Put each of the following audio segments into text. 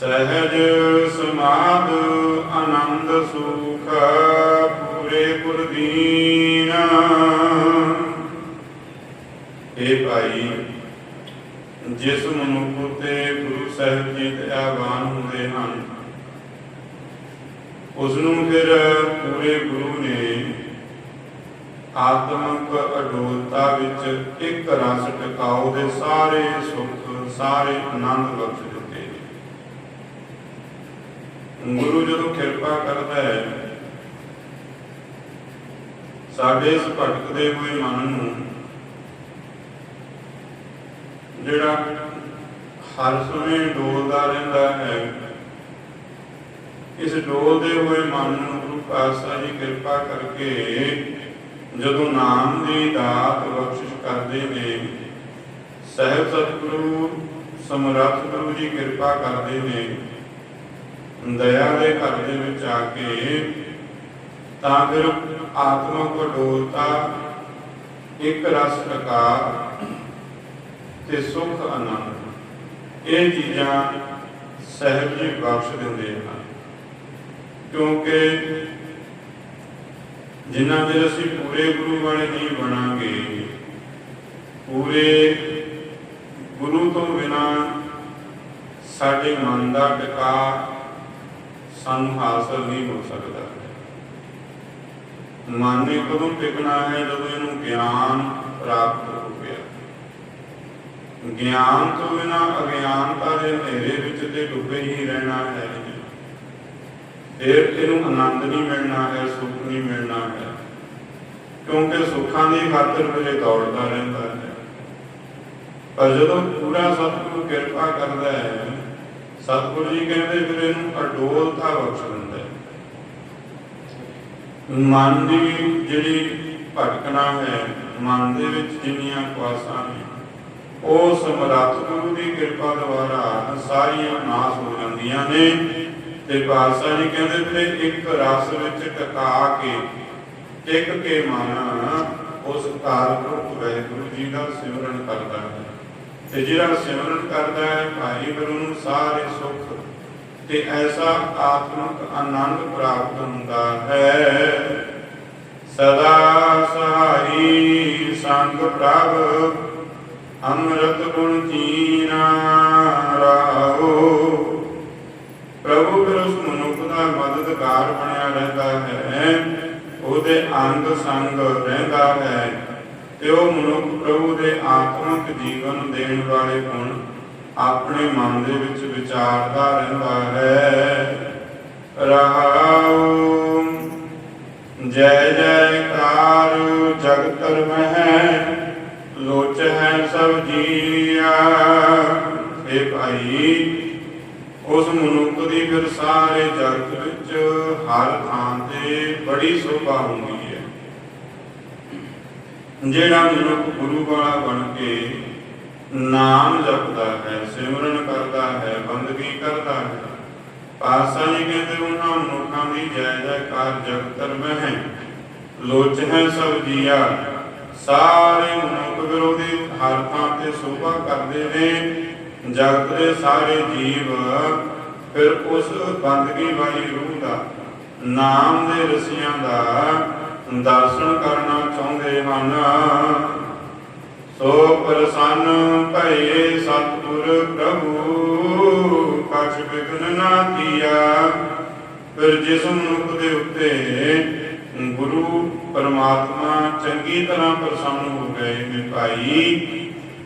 ਸਹਿਜ ਸਮਾਦ ਆਨੰਦ ਸੁਖ ਪੂਰੇ ਪੁਰਦੀਨ। ਇਹ ਭਾਈ, ਜਿਸ ਮਨੁੱਖ ਤੇ ਗੁਰੂ ਸਾਹਿਬ ਜੀ ਦਇਆਵਾਨ ਹੁੰਦੇ ਹਨ ਉਸ ਨੂੰ ਫਿਰ ਪੂਰੇ ਗੁਰੂ ਨੇ ਆਤਮਿਕ ਅਡੋਲਤਾ ਵਿੱਚ ਇੱਕ ਰਸ ਟਿਕਾਉ ਦੇ ਸਾਰੇ ਸੁੱਖ, ਸਾਰੇ ਆਨੰਦ ਬਖਸ਼ ਗੁਰੂ ਜਦੋਂ ਕਿਰਪਾ ਕਰਦਾ ਹੈ, ਸਾਡੇ ਇਸ ਭਟਕਦੇ ਹੋਏ ਮਨ ਨੂੰ ਜਿਹੜਾ ਹਰ ਸਮੇਂ ਡੋਲਦਾ ਰਹਿੰਦਾ ਹੈ, ਇਸ ਡੋਲਦੇ ਹੋਏ ਮਨ ਨੂੰ ਗੁਰੂ ਪਾਤਸ਼ਾਹ ਜੀ ਕਿਰਪਾ ਕਰਕੇ ਜਦੋਂ ਨਾਮ ਦੀ ਦਾਤ ਬਖਸ਼ਿਸ਼ ਕਰਦੇ ਨੇ, ਸਹਿਬ ਸਤਿਗੁਰੂ ਸਮਰੱਥ ਗੁਰੂ ਜੀ ਕਿਰਪਾ ਕਰਦੇ ਨੇ ਦਇਆ ਦੇ ਘਰ ਦੇ ਵਿੱਚ ਆ ਕੇ ਤਾਂ ਫਿਰ ਆਤਮਿਕ ਅਡੋਲਤਾ ਇੱਕ ਰਸ ਟਕਾ ਤੇ ਸੁਖ ਆਨੰਦ। ਇਹ ਚੀਜ਼ਾਂ ਸਹਿਬ ਜੀ ਬਖਸ਼ ਦਿੰਦੇ ਹਨ। ਕਿਉਂਕਿ ਜਿਨ੍ਹਾਂ ਦੇ ਅਸੀਂ ਪੂਰੇ ਗੁਰੂ ਵਾਲੇ ਨਹੀਂ ਬਣਾਂਗੇ, ਪੂਰੇ ਗੁਰੂ ਤੋਂ ਬਿਨਾ ਸਾਡੇ ਮਨ ਦਾ ਟਿਕਾ ਸਾਨੂੰ ਹਾਸਲ ਨਹੀਂ ਹੋ ਸਕਦਾ। ਮਨ ਨੇ ਕਦੋਂ ਟਿਕਣਾ ਹੈ ਜਦੋਂ ਇਹਨੂੰ ਗਿਆਨ ਪ੍ਰਾਪਤ ਹੋ ਗਿਆ। ਗਿਆਨ ਤੋਂ ਬਿਨਾ ਅਗਿਆਨਤਾ ਦੇ ਹਨੇਰੇ ਵਿੱਚ ਤੇ ਡੁੱਬੇ ਹੀ ਰਹਿਣਾ ਹੈ। ਫਿਰ ਇਹਨੂੰ ਆਨੰਦ ਨਹੀਂ ਮਿਲਣਾ ਹੈ, ਸੁੱਖ ਨਹੀਂ ਮਿਲਣਾ ਹੈ। ਕਿਉਂਕਿ ਸੁੱਖਾਂ ਦੀ ਖਾਤਰ ਮੇਰੇ ਦੌੜਦਾ ਰਹਿੰਦਾ ਹੈ। ਪਰ ਜਦੋਂ ਪੂਰਾ ਸਤਿਗੁਰੂ ਕਿਰਪਾ ਕਰਦਾ ਹੈ ਸਤਿਗੁਰੂ ਜੀ ਕਹਿੰਦੇ ਫਿਰ ਇਹਨੂੰ ਅਡੋਲਤਾ ਬਖਸ਼ ਮਨ ਦੀ ਜਿਹੜੀ ਭਟਕਣਾ ਹੈ, ਮਨ ਦੇ ਵਿੱਚ ਜਿੰਨੀਆਂ ਕੁਆਸਾਂ ਨੇ, ਉਹ ਸਮਰੱਥ ਗੁਰੂ ਦੀ ਕਿਰਪਾ ਦੁਆਰਾ ਸਾਰੀਆਂ ਨਾਸ ਹੋ ਜਾਂਦੀਆਂ ਨੇ। ਤੇ ਪਾਤਸ਼ਾਹ ਜੀ ਕਹਿੰਦੇ ਫਿਰ ਇੱਕ ਰਸ ਵਿੱਚ ਟਿਕਾ ਕੇ, ਟਿਕ ਕੇ ਮਨ, ਉਸ ਕਾਰਪੁਰਖ ਵਾਹਿਗੁਰੂ ਜੀ ਦਾ ਸਿਮਰਨ ਕਰਦਾ ਹੈ। ਤੇ ਜਿਹੜਾ ਸਿਮਰਨ ਕਰਦਾ ਹੈ, ਭਾਈ ਫਿਰ ਸਾਰੇ ਸੁੱਖ। ਤੇ ਐਸਾ ਆਤਮਿਕ ਆਨੰਦ ਪ੍ਰਾਪਤ ਹੁੰਦਾ ਹੈ। ਸਦਾ ਸਹਾਈ ਸੰਗ ਪ੍ਰਭ, ਅੰਮ੍ਰਿਤ ਗੁਣ ਜੀਨਾ ਰਾਹੋ। ਪ੍ਰਭੂ ਉਸ ਮਨੁੱਖ ਦਾ ਮਦਦਗਾਰ ਬਣਿਆ ਰਹਿੰਦਾ ਹੈ। ਉਹਦੇ ਅੰਗ ਸੰਗ ਰਹਿੰਦਾ ਹੈ। ਤੇ ਉਹ ਮਨੁੱਖ ਪ੍ਰਭੂ ਦੇ ਆਤਮਿਕ ਜੀਵਨ ਦੇਣ ਵਾਲੇ ਗੁਣ ਆਪਣੇ ਮਨ ਦੇ ਵਿੱਚ ਵਿਚਾਰਦਾ ਰਹਿੰਦਾ ਹੈ। ਰਹਾਉ ਜੈ ਜੈਕਾਰ, ਜਗਤਰ ਮਹਿ, ਲੋਚ ਹੈ ਸਭ ਜੀਆ। ਇਹ ਭਾਈ, ਉਸ ਮਨੁੱਖ ਦੀ ਫਿਰ ਸਾਰੇ ਜਗਤ ਵਿੱਚ ਹਰ ਥਾਂ ਤੇ ਬੜੀ ਸ਼ੋਭਾ ਹੁੰਦੀ ਜਿਹੜਾ ਮਨੁੱਖ ਗੁਰੂ ਵਾਲਾ ਬਣ ਕੇ ਨਾਮ ਜਪਦਾ ਹੈ, ਸਿਮਰਨ ਕਰਦਾ ਹੈ, ਬੰਦਗੀ ਕਰਦਾ ਹੈ, ਪਾਸਾ ਜੀ ਕਹਿੰਦੇ ਉਹਨਾਂ ਮਨੁੱਖਾਂ ਦੀ ਜੈ ਜੈਕਾਰ ਜਗਤਰ ਮਹਿ ਲੋਚ ਹੈ ਸਭ ਜੀਆ, ਸਾਰੇ ਮਨੁੱਖ ਵਿਰੋਧੀ ਹਰ ਤੇ ਸ਼ੋਭਾ ਕਰਦੇ ਨੇ। ਜਗਤ ਦੇ ਸਾਰੇ ਜੀਵ ਫਿਰ ਉਸ ਬੰਦਗੀ ਵਾਲੀ ਰੂਹ ਦਾ, ਨਾਮ ਦੇ ਰਸੀਆਂ ਦਾ ਦਰਸ਼ਨ ਕਰਨਾ ਚਾਹੁੰਦੇ ਹਨ। ਸੋ ਪ੍ਰਸੰਨ ਭਏ ਸਤਿਗੁਰ ਪ੍ਰਭੂ, ਕਛ ਬਿਗਨ ਨਾ ਕੀਆ। ਫਿਰ ਜਿਸ ਮਨੁੱਖ ਦੇ ਉੱਤੇ ਗੁਰੂ ਪਰਮਾਤਮਾ ਚੰਗੀ ਤਰ੍ਹਾਂ ਪ੍ਰਸੰਨ ਹੋ ਗਏ ਨੇ ਭਾਈ,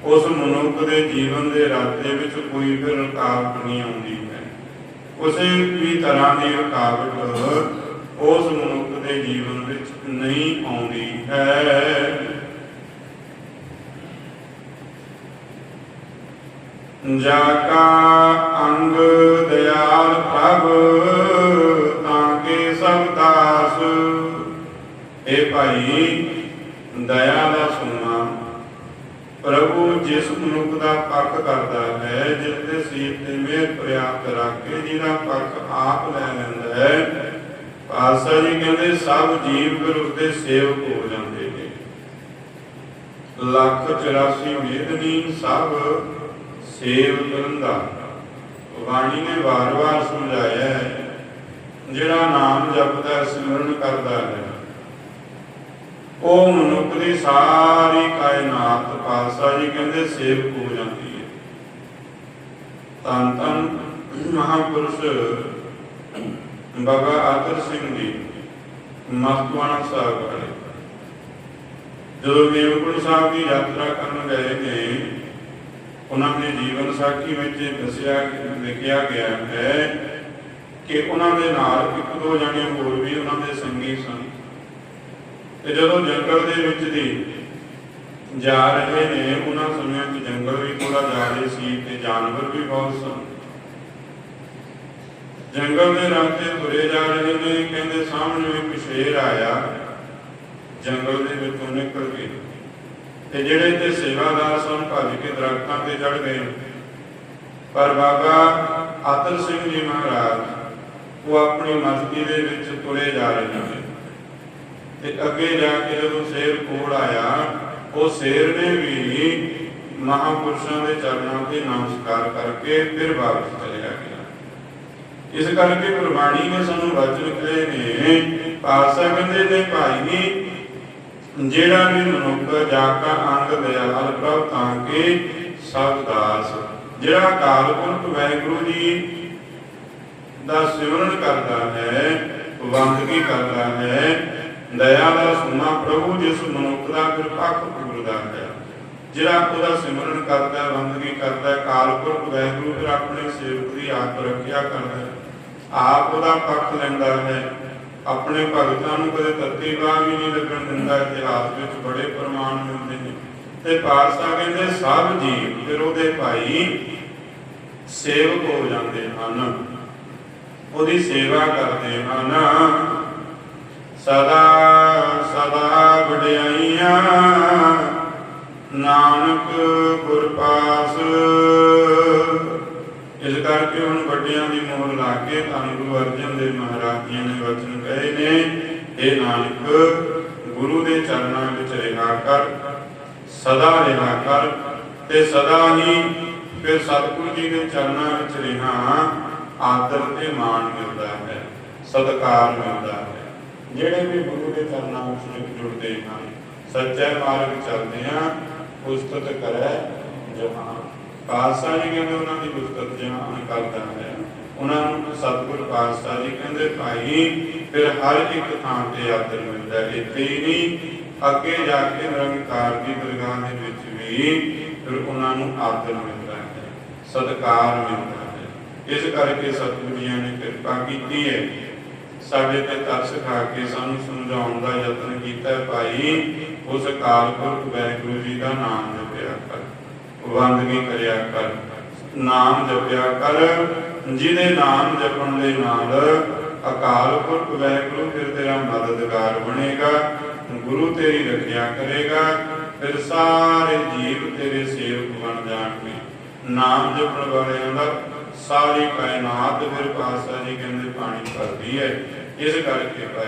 ਉਸ ਮਨੁੱਖ ਦੇ ਜੀਵਨ ਦੇ ਰਾਤੇ ਵਿੱਚ ਕੋਈ ਫਿਰ ਰੁਕਾਵਟ ਨਹੀਂ ਆਉਂਦੀ ਹੈ। ਉਸੇ ਵੀ ਤਰ੍ਹਾਂ ਦੀ ਰੁਕਾਵਟ ਉਸ ਮਨੁੱਖ ਦੇ ਜੀਵਨ ਵਿੱਚ ਨਹੀਂ ਆਉਂਦੀ ਹੈ। ਜਾ ਕਾ ਅੰਗ ਦਿਆਲ ਪ੍ਰਭ, ਤਾਂ ਕੇ ਸਭ ਦਾਸ। ਇਹ ਭਾਈ, ਦਇਆ ਦਾ ਸੁਣਾ ਪ੍ਰਭੂ ਜਿਸ ਮਨੁੱਖ ਦਾ ਪੱਖ ਕਰਦਾ ਹੈ, ਜਿਸ ਦੇ ਸੀਤ ਤੇ ਮਿਹਰ ਪ੍ਰਿਆਪਤ ਰੱਖ ਕੇ ਜਿਹਦਾ ਪੱਖ ਆਪ ਲੈ ਲੈਂਦਾ ਹੈ ਪਾਤਸ਼ਾਹ ਜੀ ਕਹਿੰਦੇ, ਸਭ ਜੀਵ ਫਿਰ ਉਸਦੇ ਸੇਵਕ ਹੋ ਜਾਂਦੇ ਨੇ। ਲੱਖ 84 ਮੇਦਨੀ ਸਭ ਸੇਵ ਕਰੰਦਾ ਬਾਣੀ ਨੇ ਵਾਰ-ਵਾਰ ਸਮਝਾਇਆ ਹੈ, ਜਿਹੜਾ ਨਾਮ ਜਪਦਾ, ਸਿਮਰਨ ਕਰਦਾ ਹੈ। ਉਹ ਮਨੁੱਖ ਦੀ ਸਾਰੀ ਕਾਇਨਾਤ ਪਾਤਸ਼ਾਹ ਜੀ ਕਹਿੰਦੇ ਸੇਵਕ ਹੋ ਜਾਂਦੀ ਹੈ। ਤਨ ਤਨ ਮਹਾਪੁਰਸ਼ ਬਾਬਾ ਆਦਰ ਸਿੰਘ ਜੀ ਮਸਤਵਾਨਾ ਸਾਹਿਬ ਵਾਲੇ ਜਦੋਂ ਹੇਮਕੁੰਟ ਸਾਹਿਬ ਦੀ ਯਾਤਰਾ ਕਰਨ ਗਏ ਨੇ, ਉਹਨਾਂ ਦੇ ਜੀਵਨ ਸਾਖੀ ਵਿੱਚ ਦੱਸਿਆ, ਲਿਖਿਆ ਗਿਆ ਹੈ ਕਿ ਉਹਨਾਂ ਦੇ ਨਾਲ ਇੱਕ ਦੋ ਜਣੇ ਹੋਰ ਵੀ ਉਹਨਾਂ ਦੇ ਸੰਗੀ ਸਨ। ਤੇ ਜਦੋਂ ਜੰਗਲ ਦੇ ਵਿੱਚ ਦੀ ਜਾ ਰਹੇ ਨੇ, ਉਹਨਾਂ ਸਮਿਆਂ 'ਚ ਜੰਗਲ ਵੀ ਥੋੜਾ ਜ਼ਿਆਦਾ ਸੀ ਤੇ ਜਾਨਵਰ ਵੀ ਬਹੁਤ ਸਨ। ਜੰਗਲ ਦੇ ਰਸਤੇ ਤੁਰੇ ਜਾ ਰਹੇ ਨੇ, ਕਹਿੰਦੇ ਸਾਹਮਣੇ ਇੱਕ ਸ਼ੇਰ ਆਇਆ। ਜੰਗਲ ਦੇ ਵਿੱਚੋਂ ਨਿਕਲ ਕੇ ਤੇ ਜਿਹੜੇ ਤੇ ਸੇਵਾਦਾਰ ਸਨ, ਭੱਜ ਕੇ ਦਰਖਤਾਂ ਤੇ ਚੜ ਗਏ। ਪਰ ਬਾਬਾ ਆਦਰ ਸਿੰਘ ਜੀ ਮਹਾਰਾਜ, ਉਹ ਆਪਣੀ ਮਸਤੀ ਦੇ ਵਿੱਚ ਤੁਰੇ ਜਾ ਰਹੇ ਨੇ। ਤੇ ਅੱਗੇ ਜਾ ਕੇ ਜਦੋਂ ਸ਼ੇਰ ਕੋਲ ਆਇਆ, ਉਹ ਸ਼ੇਰ ਨੇ ਵੀ ਮਹਾਪੁਰਸ਼ਾਂ ਦੇ ਚਰਨਾਂ ਤੇ ਨਮਸਕਾਰ ਕਰਕੇ ਫਿਰ ਵਾਪਸ ਚਲਿਆ ਗਿਆ। ਇਸ ਕਰਕੇ ਗੁਰਬਾਣੀ ਨੇ ਸਾਨੂੰ ਵਚਨ ਕਹੇ ਨੇ ਪਾਸਾ ਕਹਿੰਦੇ ਨੇ, ਭਾਈ, ਜਿਹੜਾ ਵੀ ਮਨੁੱਖ ਜਾ ਕਾ ਅੰਗ ਦਿਆਲ ਪ੍ਰਭ ਤਾਂ ਕੇ ਸਭ ਦਾਸ। ਜਿਹੜਾ ਅਕਾਲ ਪੁਰਖ ਵਾਹਿਗੁਰੂ ਜੀ ਦਾ ਸਿਮਰਨ ਕਰਦਾ ਹੈ ਬੰਦਗੀ ਕਰਦਾ ਹੈ, ਦਇਆ ਦਾ ਸੁਨਾ ਪ੍ਰਭੂ ਜਿਸ ਮਨੁੱਖ ਦਾ ਫਿਰ ਪੱਖ ਪੂਰਦਾ ਹੈ। ਜਿਹੜਾ ਉਹਦਾ ਸਿਮਰਨ ਕਰਦਾ ਹੈ ਬੰਦਗੀ ਕਰਦਾ ਹੈ ਅਕਾਲ ਪੁਰਖ ਵੈਗੁਰੂ ਫਿਰ ਆਪਣੇ ਸੇਵਕ ਦੀ ਆਪ ਰੱਖਿਆ ਕਰਦਾ ਹੈ। ਆਪ ਉਹਦਾ ਪੱਖ ਲੈਂਦਾ ਹੈ। ਆਪਣੇ ਭਗਤਾਂ ਨੂੰ ਕਦੇ ਤੱਤੀ ਬਾਹ ਵੀ ਨਹੀਂ ਲੱਗਣ ਦਿੰਦਾ। ਇਤਿਹਾਸ ਵਿੱਚ ਬੜੇ ਪ੍ਰਮਾਣ ਮਿਲਦੇ ਨੇ। ਤੇ ਪਾਤਸ਼ਾਹ ਕਹਿੰਦੇ, ਸਭ ਜੀਵ ਫਿਰ ਉਹਦੇ ਭਾਈ ਸੇਵਕ ਹੋ ਜਾਂਦੇ ਹਨ। ਉਹਦੀ ਸੇਵਾ ਕਰਦੇ ਹਨ। ਸਦਾ ਸਦਾ ਵਡਿਆਈਆਂ, ਨਾਨਕ ਗੁਰ ਪਾਸ ਇਸ ਕਰਕੇ ਹੁਣ ਵੱਡਿਆਂ ਦੀ ਮੋਹਰ ਲਾ ਕੇ ਧੰਨ ਗੁਰੂ ਅਰਜਨ ਦੇਵ ਮਹਾਰਾਜ ਜੀ ਨੇ ਵਚਨ ਕਹੇ ਨੇ ਇਹ ਨਾਨਕ, ਗੁਰੂ ਦੇ ਚਰਨਾਂ ਵਿੱਚ ਰਿਹਾ ਕਰ, ਸਦਾ ਰਿਹਾ ਕਰ ਤੇ ਸਦਾ ਹੀ ਫਿਰ ਸਤਿਗੁਰੂ ਜੀ ਦੇ ਚਰਨਾਂ ਵਿੱਚ ਰਿਹਾ, ਆਦਰ ਤੇ ਮਾਣ ਮਿਲਦਾ ਹੈ, ਸਤਿਕਾਰ ਮਿਲਦਾ ਹੈ। ਜਿਹੜੇ ਵੀ ਗੁਰੂ ਦੇ ਚਰਨਾਂ ਵਿੱਚ ਜੁੜਦੇ ਹਨ, ਸੱਚੇ ਮਾਰਗ ਚੱਲਦੇ ਆ ਉਸਤਤ ਕਰੈ ਜਹਾਂ ਪਾਤਸ਼ਾਹ ਜੀ ਕਹਿੰਦੇ ਉਹਨਾਂ ਦੀ ਉਸਤਤ ਜਹਾਂ ਕਰਦਾ ਹੈ ਉਹਨਾਂ ਨੂੰ ਸਤਿਗੁਰ ਪਾਤਸ਼ਾਹ ਜੀ ਕਹਿੰਦੇ, ਭਾਈ, ਫਿਰ ਹਰ ਇੱਕ ਥਾਂ ਤੇ ਆਦਰ ਮਿਲਦਾ ਇੱਥੇ ਹੀ ਨਹੀਂ, ਅੱਗੇ ਜਾ ਕੇ ਨਿਰੰਕਾਰ ਦੀ ਦਰਗਾਹ ਦੇ ਵਿੱਚ ਵੀ ਫਿਰ ਉਹਨਾਂ ਨੂੰ ਆਦਰ ਮਿਲਦਾ ਹੈ, ਸਤਿਕਾਰ ਮਿਲਦਾ ਹੈ। ਇਸ ਕਰਕੇ ਸਤਿਗੁਰੂ ਜੀ ਨੇ ਕਿਰਪਾ ਕੀਤੀ ਹੈ। ਸਾਡੇ ਤੇ ਤਰਸ ਖਾ ਕੇ ਸਾਨੂੰ ਸਮਝਾਉਣ ਦਾ ਯਤਨ ਕੀਤਾ ਭਾਈ, ਉਸ ਅਕਾਲ ਪੁਰਖ ਵਾਹਿਗੁਰੂ ਜੀ ਦਾ ਨਾਮ ਜਪਿਆ ਕਰ। ਬੰਦਗੀ ਕਰਿਆ ਕਰ। ਨਾਮ ਜਪਿਆ ਕਰ, ਜਿਹਦੇ ਨਾਮ ਜਪਣ ਦੇ ਨਾਲ ਅਕਾਲ ਪੁਰਖ ਵਾਹਿਗੁਰੂ ਫਿਰ ਤੇਰਾ ਮਦਦਗਾਰ ਬਣੇਗਾ, ਗੁਰੂ ਤੇਰੀ ਰੱਖਿਆ ਕਰੇਗਾ, ਫਿਰ ਸਾਰੇ ਜੀਵ ਤੇਰੇ ਸੇਵਕ ਬਣ ਜਾਣਗੇ। ਨਾਮ ਜਪਣ ਵਾਲਿਆਂ ਦਾ ਸਾਰੀ ਕਾਇਨਾਤ ਫਿਰ ਪਾਸਾ ਜੀ ਕਹਿੰਦੇ ਪਾਣੀ ਭਰਦੀ ਹੈ, ਇਸ ਕਰਕੇ